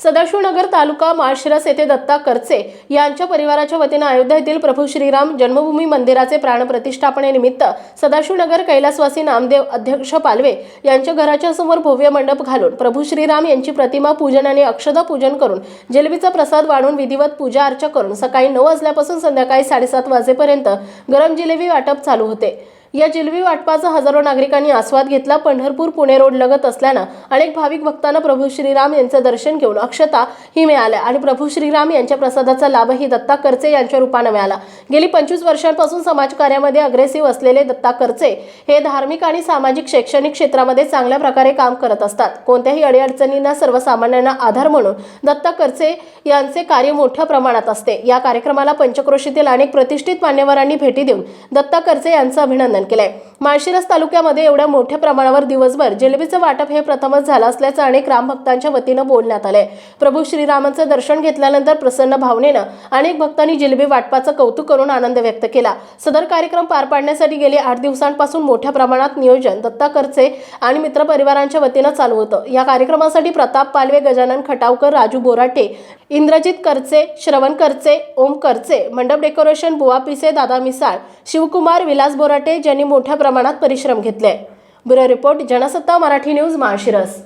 सदाशिवनगर तालुका माळशिरस येथे दत्ता करचे यांच्या परिवाराच्या वतीनं अयोध्या येथील प्रभू श्रीराम जन्मभूमी मंदिराचे प्राणप्रतिष्ठापनेनिमित्त सदाशिवनगर कैलासवासी नामदेव अध्यक्ष पालवे यांच्या घराच्या समोर भव्य मंडप घालून प्रभू श्रीराम यांची प्रतिमा पूजन आणि अक्षदा पूजन करून जिलबीचा प्रसाद वाढून विधिवत पूजा अर्चा करून सकाळी नऊ वाजल्यापासून संध्याकाळी साडेसात वाजेपर्यंत गरम जिलेबी वाटप चालू होते. या जिलबी वाटपाचा हजारो नागरिकांनी आस्वाद घेतला. पंढरपूर पुणे रोड लगत असल्यानं अनेक भाविक भक्तांना प्रभू श्रीराम यांचं दर्शन घेऊन अक्षता ही मिळाल्या आणि प्रभू श्रीराम यांच्या प्रसादाचा लाभही दत्ता करचे यांच्या रूपानं मिळाला. गेली पंचवीस वर्षांपासून समाजकार्यामध्ये अग्रेसिव्ह असलेले दत्ता करचे हे धार्मिक आणि सामाजिक शैक्षणिक क्षेत्रामध्ये चांगल्या प्रकारे काम करत असतात. कोणत्याही अडीअडचणींना सर्वसामान्यांना आधार म्हणून दत्ता करचे यांचे कार्य मोठ्या प्रमाणात असते. या कार्यक्रमाला पंचक्रोशीतील अनेक प्रतिष्ठित मान्यवरांनी भेटी देऊन दत्ता करचे यांचं अभिनंदन केलंय. माळशिरस तालुक्यामध्ये एवढ्या मोठ्या प्रमाणावर दिवसभर जिलेबीचं वाटप हे प्रथमच झालं असल्याचं अनेक रामभक्तांच्या वतीनं बोलण्यात आलंय. प्रभू श्रीरामांचं दर्शन घेतल्यानंतर प्रसन्न भावनेनं अनेक भक्तांनी जिलेबी वाटपाचं कौतुक करून आनंद व्यक्त केला. सदर कार्यक्रम पार पाडण्यासाठी गेले आठ दिवसांपासून मोठ्या प्रमाणात नियोजन दत्ता करचे आणि मित्रपरिवारांच्या वतीनं चालू होतं. या कार्यक्रमासाठी प्रताप पालवे गजानन खटावकर राजू बोराटे इंद्रजित करचे श्रवण करचे ओम करचे मंडप डेकोरेशन बुवा पिसे दादा मिसाळ शिवकुमार विलास बोराटे ज्यांनी मोठ्या प्रमाणात परिश्रम घेतले bureau report Jansatta Marathi news Malshiras.